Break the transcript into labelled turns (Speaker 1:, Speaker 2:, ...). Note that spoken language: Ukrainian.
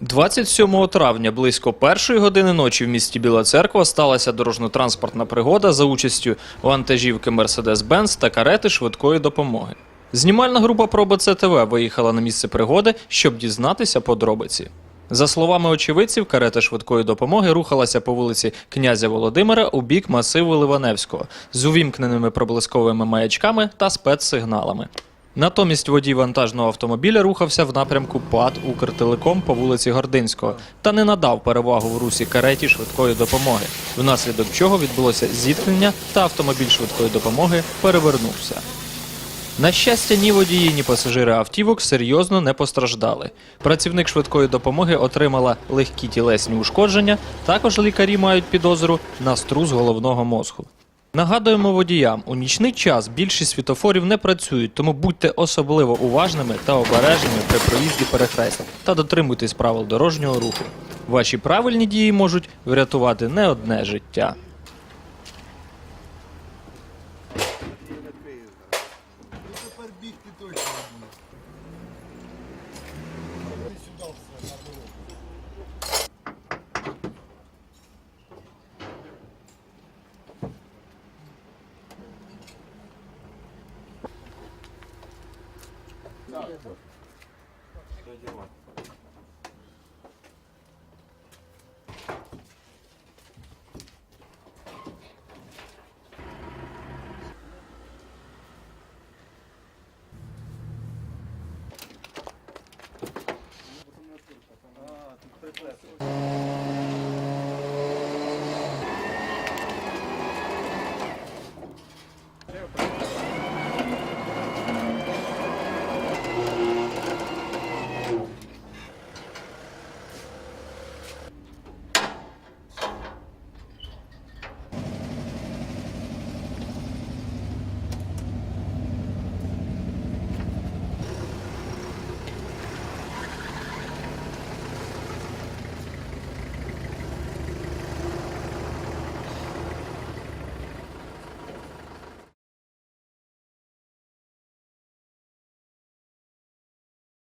Speaker 1: 27 травня близько першої години ночі в місті Біла Церква сталася дорожньо-транспортна пригода за участю вантажівки Mercedes-Benz та карети швидкої допомоги. Знімальна група Проби ЦТВ виїхала на місце пригоди, щоб дізнатися подробиці. За словами очевидців, карета швидкої допомоги рухалася по вулиці князя Володимира у бік масиву Ливаневського з увімкненими проблисковими маячками та спецсигналами. Натомість водій вантажного автомобіля рухався в напрямку ПАД Укртелеком по вулиці Гординського та не надав перевагу в русі кареті швидкої допомоги, внаслідок чого відбулося зіткнення та автомобіль швидкої допомоги перевернувся. На щастя, ні водії, ні пасажири автівок серйозно не постраждали. Працівник швидкої допомоги отримала легкі тілесні ушкодження. Також лікарі мають підозру на струс головного мозку. Нагадуємо водіям, у нічний час більшість світофорів не працюють, тому будьте особливо уважними та обережними при проїзді перехрест та дотримуйтесь правил дорожнього руху. Ваші правильні дії можуть врятувати не одне життя.
Speaker 2: А, тут приплесо.